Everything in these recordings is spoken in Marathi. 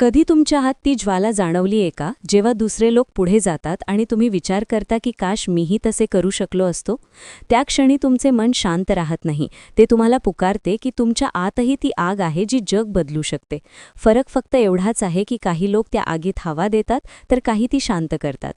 कधी तुमच्या हात ती ज्वाला जाणवली आहे का? जेव्हा दुसरे लोक पुढे जातात आणि तुम्ही विचार करता की काश मीही तसे करू शकलो असतो? त्या क्षणी तुमचे मन शांत राहत नाही. ते तुम्हाला पुकारते की तुमच्या आतही ती आग आहे जी जग बदलू शकते. फरक फक्त एवढाच आहे की काही लोक त्या आगीत हवा देतात तर काही ती शांत करतात.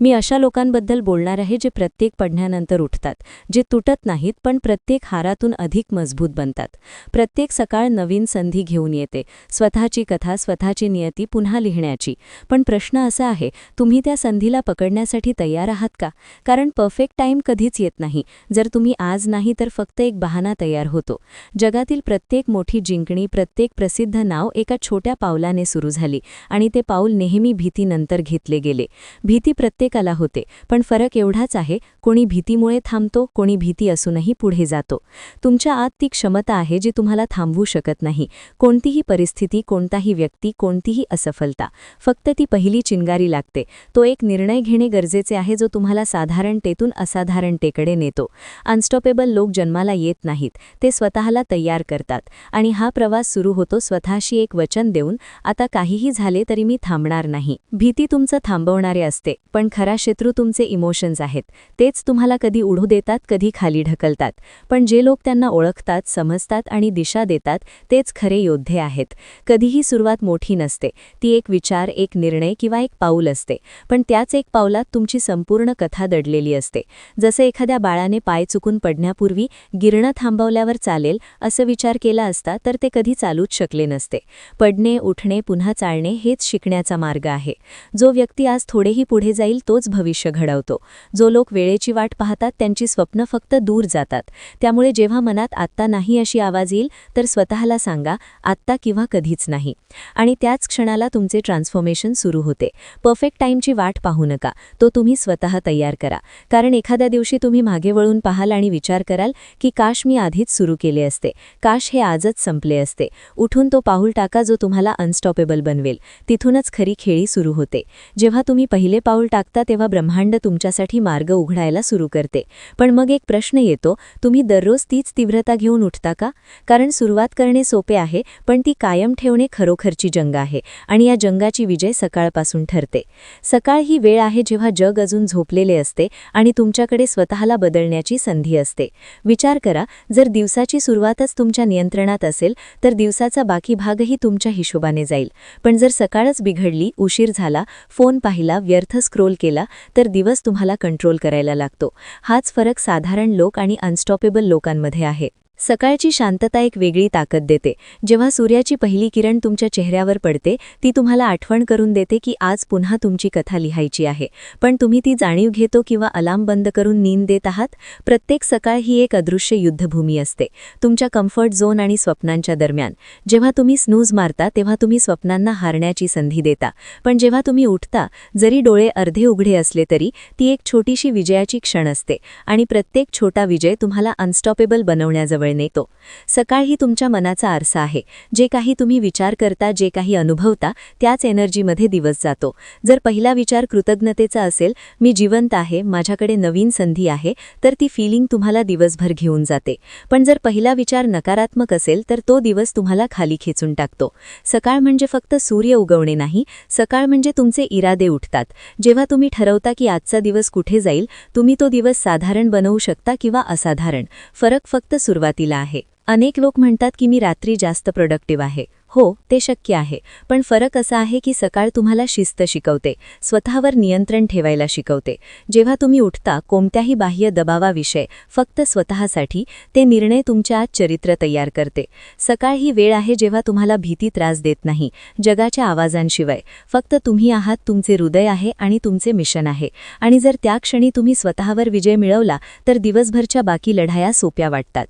मी अशा लोकांबद्दल बोलणार आहे जे प्रत्येक पडण्यानंतर उठतात जे तुटत नाहीत पण प्रत्येक हारातून अधिक मजबूत बनतात. प्रत्येक सकाळ नवीन संधी घेऊन येते. स्वतःची कथा स्वतःची नियती पुन्हा लिहिण्याची. पण प्रश्न असा आहे तुम्ही त्या संधीला पकडण्यासाठी तयार आहात का? कारण परफेक्ट टाईम कधीच येत नाही. जर तुम्ही आज नाही तर फक्त एक बहाना तयार होतो. जगातील प्रत्येक मोठी जिंकणी प्रत्येक प्रसिद्ध नाव एका छोट्या पावलाने सुरू झाली आणि ते पाऊल नेहमी भीतीनंतर घेतले गेले. भीती प्रत्येकाला होते पण फरक एवढाच आहे कोणी भीतीमुळे थांबतो कोणी भीती असूनही पुढे जातो. तुमच्या आत ती क्षमता आहे जी तुम्हाला थांबवू शकत नाही. कोणतीही परिस्थिती कोणताही व्यक्ती कोणतीही असफलता. फक्त ती पहिली चिंगारी लागते. तो एक निर्णय घेणे गरजेचे आहे जो तुम्हाला साधारणतेतून असाधारणतेकडे नेतो. अनस्टॉपेबल लोक जन्माला येत नाहीत. ते स्वतःला तयार करतात. आणि हा प्रवास सुरू होतो स्वतःशी एक वचन देऊन आता काहीही झाले तरी मी थांबणार नाही. भीती तुमचं थांबवणारे असते पण खरा शत्रू तुमचे इमोशन्स आहेत. तेच तुम्हाला कधी उडू देतात कधी खाली ढकलतात. पण जे लोक त्यांना ओळखतात समजतात आणि दिशा देतात तेच खरे योद्धे आहेत. कधीही सुरुवात मोठी नसते. ती एक विचार एक निर्णय किंवा एक पाऊल असते. पण त्याच एक पावलात तुमची संपूर्ण कथा दडलेली असते. जसं एखाद्या बाळाने पाय चुकून पडण्यापूर्वी गिरणं थांबवल्यावर चालेल असं विचार केला असता तर ते कधी चालूच शकले नसते. पडणे उठणे पुन्हा चालणे हेच शिकण्याचा मार्ग आहे. जो व्यक्ती आज थोडेही पुढे जाईल तोच भविष्य घडवतो. जो लोक वेळेची वाट पाहतात त्यांची स्वप्न फक्त दूर जातात. त्यामुळे जेव्हा मनात आत्ता नाही अशी आवाज येईल तर स्वतःला सांगा आत्ता किंवा कधीच नाही. आणि त्याच क्षणाला तुमचे ट्रान्सफॉर्मेशन सुरू होते. परफेक्ट टाईमची वाट पाहू नका. तो तुम्ही स्वतः तयार करा. कारण एखाद्या दिवशी तुम्ही मागे वळून पाहाल आणि विचार कराल की काश मी आधीच सुरू केले असते. काश हे आजच संपले असते. उठून तो पाऊल टाका जो तुम्हाला अनस्टॉपेबल बनवेल. तिथूनच खरी खेळी सुरू होते. जेव्हा तुम्ही पहिले पाऊल टाकता तेव्हा ब्रह्मांड तुमच्यासाठी मार्ग उघडायला सुरू करते. पण मग एक प्रश्न येतो तुम्ही दररोज तीच तीव्रता घेऊन उठता का? कारण सुरुवात करणे सोपे आहे पण ती कायम ठेवणे खरोखरची जंगा आहे आणि या जंगाची विजय सकाळपासून ठरते. सकाळ ही वेळ आहे जेव्हा जग अजून झोपलेले असते आणि तुमच्याकडे स्वतःला बदलण्याची संधी असते. विचार करा जर दिवसाची सुरुवातच तुमच्या नियंत्रणात असेल तर दिवसाचा बाकी भागही तुमच्या हिशोबाने जाईल. पण जर सकाळच बिघडली उशीर झाला फोन पाहिला व्यर्थ स्क्रोल केला तर दिवस तुम्हाला कंट्रोल करायला लागतो. हाच फरक साधारण लोक आणि अनस्टॉपेबल लोकांमध्ये आहे. सकाळची शांतता एक वेगळी ताकद देते. जेव्हा सूर्याची पहिली किरण तुमच्या चेहऱ्यावर पडते ती तुम्हाला आठवण करून देते की आज पुन्हा तुमची कथा लिहायची आहे. पण तुम्ही ती जाणीव घेतो किंवा अलार्म बंद करून नींद देत आहात प्रत्येक सकाळ ही एक अदृश्य युद्धभूमी असते. तुमच्या कम्फर्ट झोन आणि स्वप्नांच्या दरम्यान. जेव्हा तुम्ही स्नूज मारता तेव्हा तुम्ही स्वप्नांना हारण्याची संधी देता. पण जेव्हा तुम्ही उठता जरी डोळे अर्धे उघडे असले तरी ती एक छोटीशी विजयाची क्षण असते. आणि प्रत्येक छोटा विजय तुम्हाला अनस्टॉपेबल बनवण्याजवळ नेतो. सकाळ ही तुमच्या मनाचा आरसा आहे. जे काही तुम्ही विचार करता जे काही अनुभवता त्याच एनर्जीमध्ये दिवस जातो. जर पहिला विचार कृतज्ञतेचा असेल मी जिवंत आहे माझ्याकडे नवीन संधी आहे तर ती फिलिंग तुम्हाला दिवसभर घेऊन जाते. पण जर पहिला विचार नकारात्मक असेल तर तो दिवस तुम्हाला खाली खेचून टाकतो. सकाळ म्हणजे फक्त सूर्य उगवणे नाही सकाळ म्हणजे तुमचे इरादे उठतात. जेव्हा तुम्ही ठरवता की आजचा दिवस कुठे जाईल तुम्ही तो दिवस साधारण बनवू शकता किंवा असाधारण. फरक फक्त सुरुवाती सुरुवातीला आहे. अनेक लोक म्हणतात की मी रात्री जास्त प्रोडक्टिव्ह आहे. हो ते शक्य आहे. पण फरक असा आहे की सकाळ तुम्हाला शिस्त शिकवते स्वतःवर नियंत्रण ठेवायला शिकवते. जेव्हा तुम्ही उठता कोणत्याही बाह्य दबावाविषय फक्त स्वतःसाठी ते निर्णय तुमच्या आत चरित्र तयार करते. सकाळ ही वेळ आहे जेव्हा तुम्हाला भीती त्रास देत नाही जगाच्या आवाजांशिवाय. फक्त तुम्ही आहात तुमचे हृदय आहे आणि तुमचे मिशन आहे. आणि जर त्या क्षणी तुम्ही स्वतःवर विजय मिळवला तर दिवसभरच्या बाकी लढाया सोप्या वाटतात.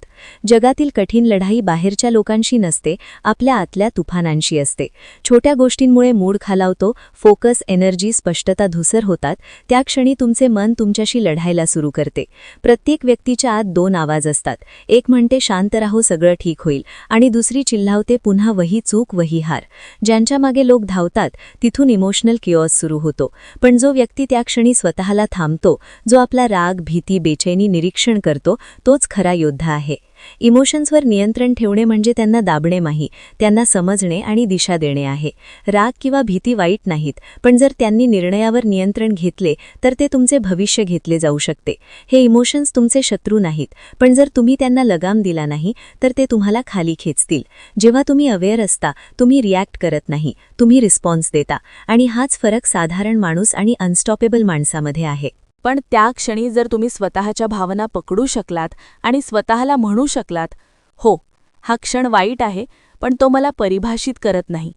जगातील कठीण लढाई बाहेरच्या लोकांशी नसते आपल्या आतल्या तुफानांशी असते. छोट्या गोष्टींमुळे मूड खालावतो फोकस एनर्जी स्पष्टता धुसर होतात त्या क्षणी तुमचे मन तुमच्याशी लढायला सुरू करते. प्रत्येक व्यक्तीच्या आत दोन आवाज असतात. एक म्हणते शांत राहो सगळं ठीक होईल. आणि दुसरी चिल्लावते पुन्हा वही चूक वही हार. ज्यांच्या मागे लोक धावतात तिथून इमोशनल किओस सुरू होतो. पण जो व्यक्ती त्या क्षणी स्वतःला थांबतो जो आपला राग भीती बेचैनी निरीक्षण करतो तोच खरा योद्धा आहे. इमोशन्सवर नियंत्रण ठेवणे म्हणजे त्यांना दाबणे नाही त्यांना समजणे आणि दिशा देणे आहे. राग किंवा भीती वाईट नाहीत पण जर त्यांनी निर्णयावर नियंत्रण घेतले तर ते तुमचे भविष्य घेतले जाऊ शकते. हे इमोशन्स तुमचे शत्रू नाहीत पण जर तुम्ही त्यांना लगाम दिला नाही तर ते तुम्हाला खाली खेचतील. जेव्हा तुम्ही अवेअर असता तुम्ही रिॲक्ट करत नाही तुम्ही रिस्पॉन्स देता. आणि हाच फरक साधारण माणूस आणि अनस्टॉपेबल माणसामध्ये आहे. पण त्या क्षणी जर तुम्ही स्वतःच्या भावना पकडू शकलात आणि स्वतःला म्हणू शकलात हो हा क्षण वाईट आहे पण तो मला परिभाषित करत नाही.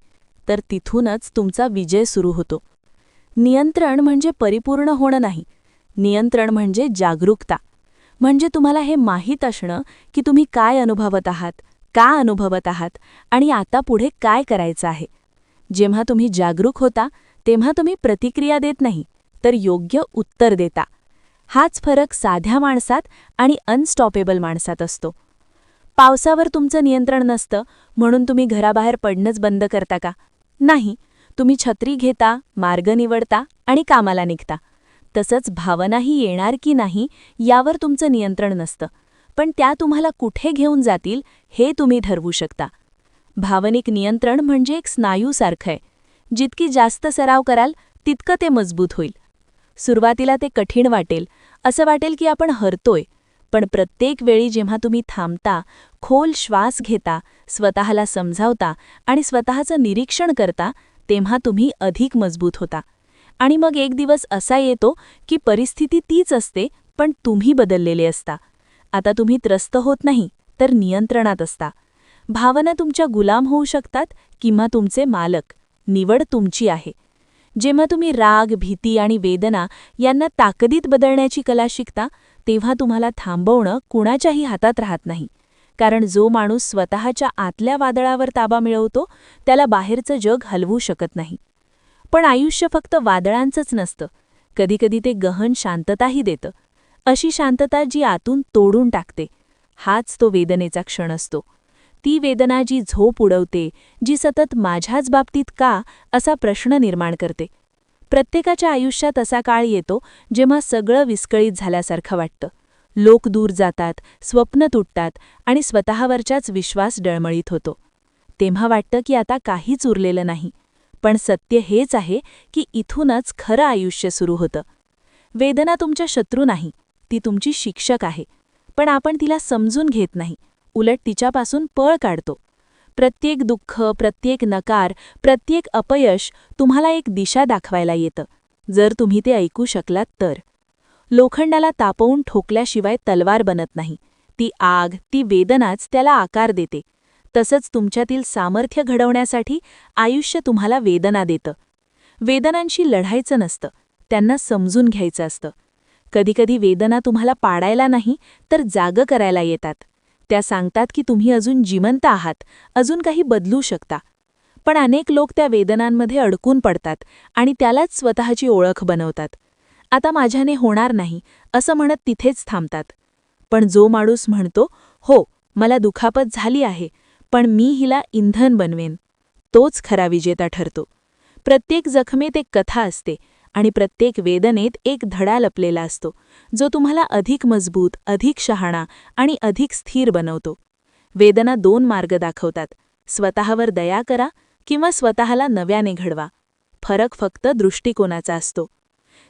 तर तिथूनच तुमचा विजय सुरू होतो. नियंत्रण म्हणजे परिपूर्ण होणं नाही. नियंत्रण म्हणजे जागरूकता. म्हणजे तुम्हाला हे माहीत असणं की तुम्ही काय अनुभवत आहात का अनुभवत आहात आणि आता पुढे काय करायचं आहे. जेव्हा तुम्ही जागरूक होता तेव्हा तुम्ही प्रतिक्रिया देत नाही तर योग्य उत्तर देता. हाच फरक साध्या माणसात आणि अनस्टॉपेबल माणसात असतो. पावसावर तुमचं नियंत्रण नसतं म्हणून तुम्ही घराबाहेर पडणंच बंद करता का? नाही तुम्ही छत्री घेता मार्ग निवडता आणि कामाला निघता. तसंच भावनाही येणार की नाही यावर तुमचं नियंत्रण नसतं. पण त्या तुम्हाला कुठे घेऊन जातील हे तुम्ही ठरवू शकता. भावनिक नियंत्रण म्हणजे एक स्नायूसारखं आहे. जितकी जास्त सराव कराल तितकं ते मजबूत होईल. सुरुवातीला ते कठीण वाटेल. असं वाटेल की आपण हरतोय पण प्रत्येक वेळी जेव्हा तुम्ही थांबता खोल श्वास घेता स्वतःला समजावता आणि स्वतःचं निरीक्षण करता तेव्हा तुम्ही अधिक मजबूत होता. आणि मग एक दिवस असा येतो की परिस्थिती तीच असते पण तुम्ही बदललेले असता. आता तुम्ही त्रस्त होत नाही तर नियंत्रणात असता. भावना तुमच्या गुलाम होऊ शकतात किंवा तुमचे मालक. निवड तुमची आहे. जेव्हा तुम्ही राग भीती आणि वेदना यांना ताकदीत बदलण्याची कला शिकता तेव्हा तुम्हाला थांबवणं कुणाच्याही हातात राहत नाही. कारण जो माणूस स्वतःच्या आतल्या वादळावर ताबा मिळवतो त्याला बाहेरचं जग हलवू शकत नाही. पण आयुष्य फक्त वादळांचंच नसतं. कधीकधी ते गहन शांतताही देतं. अशी शांतता जी आतून तोडून टाकते. हाच तो वेदनेचा क्षण असतो. ती वेदना जी झोप उडवते जी सतत माझ्याच बाबतीत का असा प्रश्न निर्माण करते. प्रत्येकाच्या आयुष्यात असा काळ येतो जेव्हा सगळं विस्कळीत झाल्यासारखं वाटतं. लोक दूर जातात स्वप्न तुटतात आणि स्वतःवरच्याच विश्वास डळमळीत होतो. तेव्हा वाटतं की आता काहीच उरलेलं नाही. पण सत्य हेच आहे की इथूनच खरं आयुष्य सुरू होतं. वेदना तुमच्या शत्रू नाही ती तुमची शिक्षक आहे. पण आपण तिला समजून घेत नाही. उलट तिच्यापासून पळ काढतो. प्रत्येक दुःख प्रत्येक नकार प्रत्येक अपयश तुम्हाला एक दिशा दाखवायला येतं. जर तुम्ही ते ऐकू शकलात तर. लोखंडाला तापवून ठोकल्याशिवाय तलवार बनत नाही. ती आग ती वेदनाच त्याला आकार देते. तसंच तुमच्यातील सामर्थ्य घडवण्यासाठी आयुष्य तुम्हाला वेदना देतं. वेदनांशी लढायचं नसतं. त्यांना समजून घ्यायचं असतं. कधीकधी वेदना तुम्हाला पाडायला नाही तर जाग करायला येतात. त्या सांगतात की तुम्ही अजून जिवंत आहात अजून काही बदलू शकता. पण अनेक लोक त्या वेदनांमध्ये अडकून पडतात आणि त्यालाच स्वतःची ओळख बनवतात. आता माझ्याने होणार नाही असं म्हणत तिथेच थांबतात. पण जो माणूस म्हणतो हो मला दुखापत झाली आहे पण मी हिला इंधन बनवेन. तोच खरा विजेता ठरतो. प्रत्येक जखमेत एक कथा असते आणि प्रत्येक वेदनेत एक धडा लपलेला असतो जो तुम्हाला अधिक मजबूत अधिक शहाणा आणि अधिक स्थिर बनवतो. वेदना दोन मार्ग दाखवतात. स्वतःवर दया करा किंवा स्वतःला नव्याने घडवा. फरक फक्त दृष्टिकोनाचा असतो.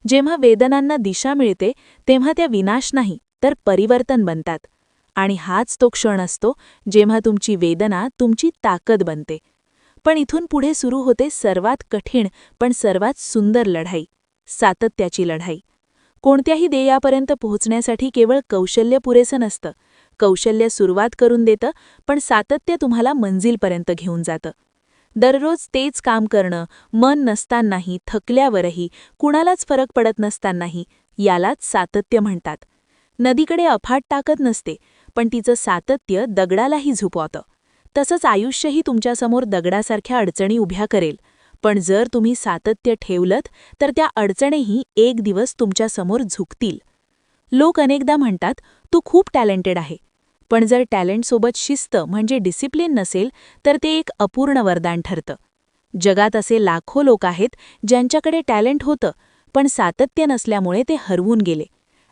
जेव्हा वेदनांना दिशा मिळते तेव्हा त्या विनाश नाही तर परिवर्तन बनतात. आणि हाच तो क्षण असतो जेव्हा तुमची वेदना तुमची ताकद बनते. पण इथून पुढे सुरू होते सर्वात कठीण पण सर्वात सुंदर लढाई सातत्याची लढाई. कोणत्याही ध्येयापर्यंत पोहोचण्यासाठी केवळ कौशल्य पुरेसं नसतं. कौशल्य सुरुवात करून देतं पण सातत्य तुम्हाला मंजिलपर्यंत घेऊन जातं. दररोज तेच काम करणं मन नसतानाही थकल्यावरही कुणालाच फरक पडत नसतानाही यालाच सातत्य म्हणतात. नदीकडे अफाट टाकत नसते पण तिचं सातत्य दगडालाही झुपवतं. तसंच आयुष्यही तुमच्यासमोर दगडासारख्या अडचणी उभ्या करेल. पण जर तुम्ही सातत्य ठेवलत तर त्या अडचणीही एक दिवस तुमच्यासमोर झुकतील. लोक अनेकदा म्हणतात तू खूप टॅलेंटेड आहे. पण जर टॅलेंटसोबत शिस्त म्हणजे डिसिप्लिन नसेल तर ते एक अपूर्ण वरदान ठरतं. जगात असे लाखो लोक आहेत ज्यांच्याकडे टॅलेंट होतं पण सातत्य नसल्यामुळे ते हरवून गेले.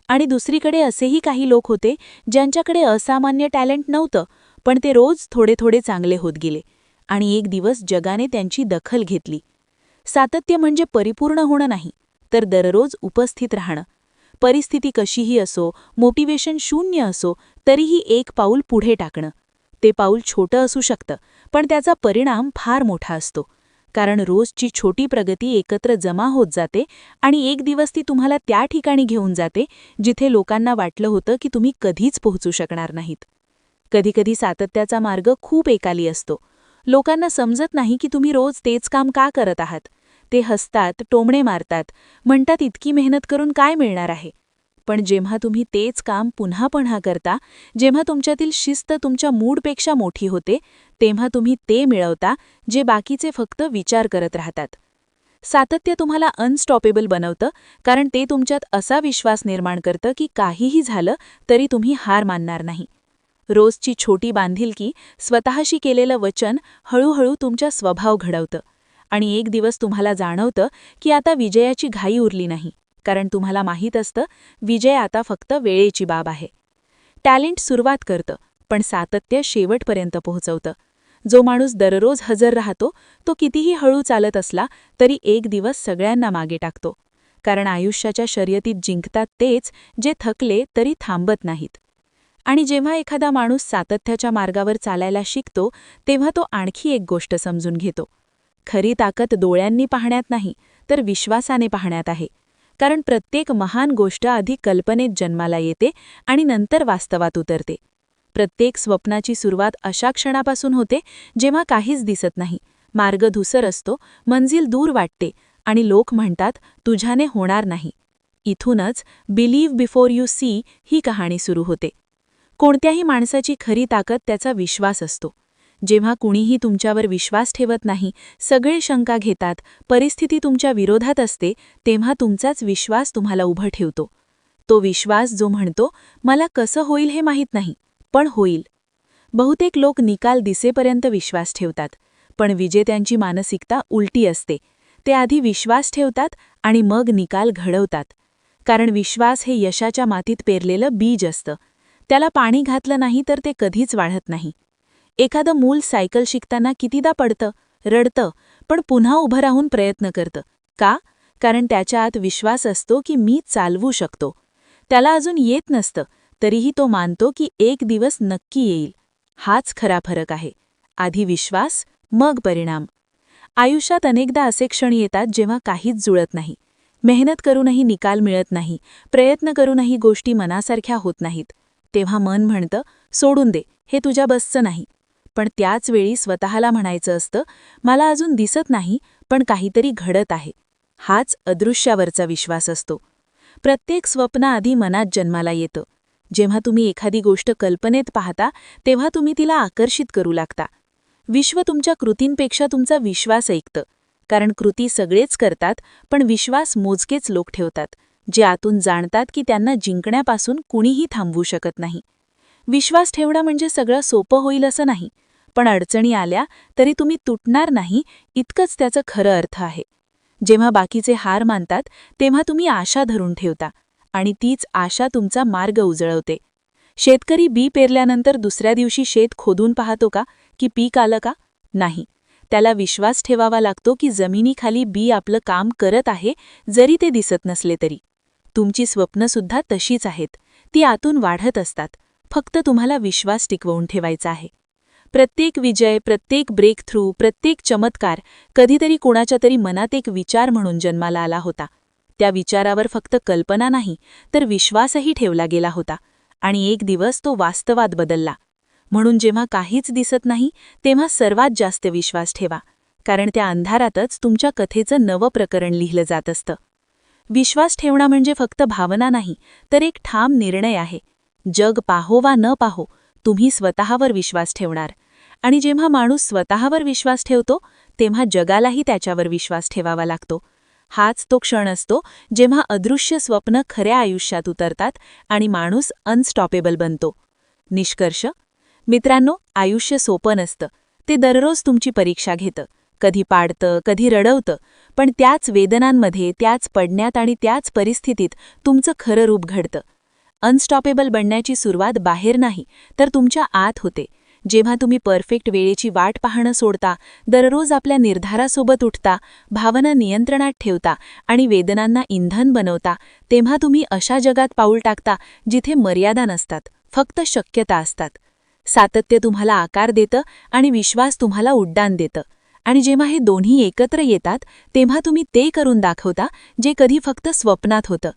आणि दुसरीकडे असेही काही लोक होते ज्यांच्याकडे असामान्य टॅलेंट नव्हतं पण ते रोज थोडे थोडे चांगले होत गेले आणि एक दिवस जगाने त्यांची दखल घेतली. सातत्य म्हणजे परिपूर्ण होणं नाही तर दररोज उपस्थित राहणं. परिस्थिती कशीही असो मोटिवेशन शून्य असो तरीही एक पाऊल पुढे टाकणं. ते पाऊल छोटं असू शकतं पण त्याचा परिणाम फार मोठा असतो. कारण रोजची छोटी प्रगती एकत्र जमा होत जाते आणि एक दिवस ती तुम्हाला त्या ठिकाणी घेऊन जाते जिथे लोकांना वाटलं होतं की तुम्ही कधीच पोहोचू शकणार नाहीत. कधीकधी सातत्याचा मार्ग खूप एकाली असतो. लोकांना समजत नाही की तुम्ही रोज तेच काम का करत आहात. ते हसतात टोमणे मारतात म्हणतात इतकी मेहनत करून काय मिळणार आहे? पण जेव्हा तुम्ही तेच काम पुन्हा पुन्हा करता जेव्हा तुमच्यातील शिस्त तुमच्या मूडपेक्षा मोठी होते तेव्हा तुम्ही ते मिळवता जे बाकीचे फक्त विचार करत राहतात. सातत्य तुम्हाला अनस्टॉपेबल बनवतं कारण ते तुमच्यात असा विश्वास निर्माण करतं की काहीही झालं तरी तुम्ही हार मानणार नाही. रोजची छोटी बांधिलकी स्वतःशी केलेलं वचन हळूहळू तुमचा स्वभाव घडवतं. आणि एक दिवस तुम्हाला जाणवतं की आता विजयाची घाई उरली नाही. कारण तुम्हाला माहीत असतं विजय आता फक्त वेळेची बाब आहे. टॅलेंट सुरुवात करतं पण सातत्य शेवटपर्यंत पोहोचवतं. जो माणूस दररोज हजर राहतो तो कितीही हळू चालत असला तरी एक दिवस सगळ्यांना मागे टाकतो. कारण आयुष्याच्या शर्यतीत जिंकतात तेच जे थकले तरी थांबत नाहीत. आणि जेव्हा एखादा माणूस सातत्याच्या मार्गावर चालायला शिकतो तेव्हा तो आणखी एक गोष्ट समजून घेतो. खरी ताकद डोळ्यांनी पाहण्यात नाही तर विश्वासाने पाहण्यात आहे. कारण प्रत्येक महान गोष्ट आधी कल्पनेत जन्माला येते आणि नंतर वास्तवात उतरते. प्रत्येक स्वप्नाची सुरुवात अशा क्षणापासून होते जेव्हा काहीच दिसत नाही. मार्ग धुसर असतो मंजिल दूर वाटते आणि लोक म्हणतात तुझ्याने होणार नाही. इथूनच बिलीव्ह बिफोर यू सी ही कहाणी सुरू होते. कोणत्याही माणसाची खरी ताकद त्याचा विश्वास असतो. जेव्हा कुणीही तुमच्यावर विश्वास ठेवत नाही सगळे शंका घेतात परिस्थिती तुमच्या विरोधात असते तेव्हा तुमचाच विश्वास तुम्हाला उभं ठेवतो. तो विश्वास जो म्हणतो मला कसं होईल हे माहीत नाही पण होईल. बहुतेक लोक निकाल दिसेपर्यंत विश्वास ठेवतात पण विजेत्यांची मानसिकता उलटी असते. ते आधी विश्वास ठेवतात आणि मग निकाल घडवतात. कारण विश्वास हे यशाच्या मातीत पेरलेलं बीज असतं. त्याला पाणी घातलं नाही तर ते कधीच वाढत नाही. एखादं मूल सायकल शिकताना कितीदा पडतं रडतं पण पुन्हा उभं राहून प्रयत्न करतं. का? कारण त्याच्या आत विश्वास असतो की मी चालवू शकतो. त्याला अजून येत नसतं तरीही तो मानतो की एक दिवस नक्की येईल. हाच खरा फरक आहे. आधी विश्वास मग परिणाम. आयुष्यात अनेकदा असे क्षण येतात जेव्हा काहीच जुळत नाही. मेहनत करूनही निकाल मिळत नाही. प्रयत्न करूनही गोष्टी मनासारख्या होत नाहीत. तेव्हा मन म्हणतं सोडून दे हे तुझ्या बसचं नाही. पण त्याच वेळी स्वतःला म्हणायचं असतं मला अजून दिसत नाही पण काहीतरी घडत आहे. हाच अदृश्यावरचा विश्वास असतो. प्रत्येक स्वप्न आधी मनात जन्माला येतं. जेव्हा तुम्ही एखादी गोष्ट कल्पनेत पाहता तेव्हा तुम्ही तिला आकर्षित करू लागता. विश्व तुमच्या कृतींपेक्षा तुमचा विश्वास ऐकतं. कारण कृती सगळेच करतात पण विश्वास मोजकेच लोक ठेवतात. जे आतून जाणतात की त्यांना जिंकण्यापासून कुणीही थांबवू शकत नाही. विश्वास ठेवणं म्हणजे सगळं सोपं होईल असं नाही पण अडचणी आल्या तरी तुम्ही तुटणार नाही इतकंच त्याचं खरं अर्थ आहे. जेव्हा बाकीचे हार मानतात तेव्हा तुम्ही आशा धरून ठेवता आणि तीच आशा तुमचा मार्ग उजळवते. शेतकरी बी पेरल्यानंतर दुसऱ्या दिवशी शेत खोदून पाहतो का की पीक आलं का? नाही. त्याला विश्वास ठेवावा लागतो की जमिनीखाली बी आपलं काम करत आहे जरी ते दिसत नसले तरी. तुमची स्वप्नसुद्धा तशीच आहेत. ती आतून वाढत असतात. फक्त तुम्हाला विश्वास टिकवून ठेवायचा आहे. प्रत्येक विजय प्रत्येक ब्रेक थ्रू प्रत्येक चमत्कार कधीतरी कोणाच्या तरी मनात एक विचार म्हणून जन्माला आला होता. त्या विचारावर फक्त कल्पना नाही तर विश्वासही ठेवला गेला होता. आणि एक दिवस तो वास्तवात बदलला. म्हणून जेव्हा काहीच दिसत नाही तेव्हा सर्वात जास्त विश्वास ठेवा. कारण त्या अंधारातच तुमच्या कथेचं नवं प्रकरण लिहिलं जात असतं. विश्वास ठेवणं म्हणजे फक्त भावना नाही तर एक ठाम निर्णय आहे. जग पाहो वा न पाहो तुम्ही स्वतःवर विश्वास ठेवणार. आणि जेव्हा माणूस स्वतःवर विश्वास ठेवतो तेव्हा जगालाही त्याच्यावर विश्वास ठेवावा लागतो. हाच तो क्षण असतो जेव्हा अदृश्य स्वप्न खऱ्या आयुष्यात उतरतात आणि माणूस अनस्टॉपेबल बनतो. निष्कर्ष? मित्रांनो आयुष्य सोपं नसतं. ते दररोज तुमची परीक्षा घेतं. कधी पाडतं कधी रडवतं पण त्याच वेदनांमध्ये त्याच पडण्यात आणि त्याच परिस्थितीत तुमचं खरं रूप घडतं. अनस्टॉपेबल बनण्याची सुरुवात बाहेर नाही तर तुमच्या आत होते. जेव्हा तुम्ही परफेक्ट वेळेची वाट पाहणं सोडता दररोज आपल्या निर्धारासोबत उठता भावना नियंत्रणात ठेवता आणि वेदनांना इंधन बनवता तेव्हा तुम्ही अशा जगात पाऊल टाकता जिथे मर्यादा नसतात फक्त शक्यता असतात. सातत्य तुम्हाला आकार देतं आणि विश्वास तुम्हाला उड्डाण देतं. आणि जेव्हा हे दोन्ही एकत्र येतात तेव्हा तुम्ही ते करून दाखवता जे कधी फक्त स्वप्नात होतं.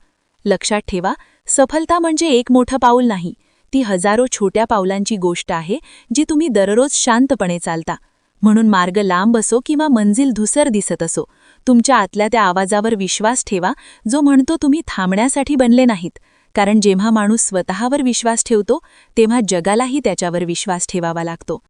लक्षात ठेवा सफलता म्हणजे एक मोठं पाऊल नाही. ती हजारो छोट्या पावलांची गोष्ट आहे जी तुम्ही दररोज शांतपणे चालता. म्हणून मार्ग लांब असो किंवा मंजिल धुसर दिसत असो तुमच्या आतल्या त्या आवाजावर विश्वास ठेवा जो म्हणतो तुम्ही थांबण्यासाठी बनले नाहीत. कारण जेव्हा माणूस स्वतःवर विश्वास ठेवतो तेव्हा जगालाही त्याच्यावर विश्वास ठेवावा लागतो.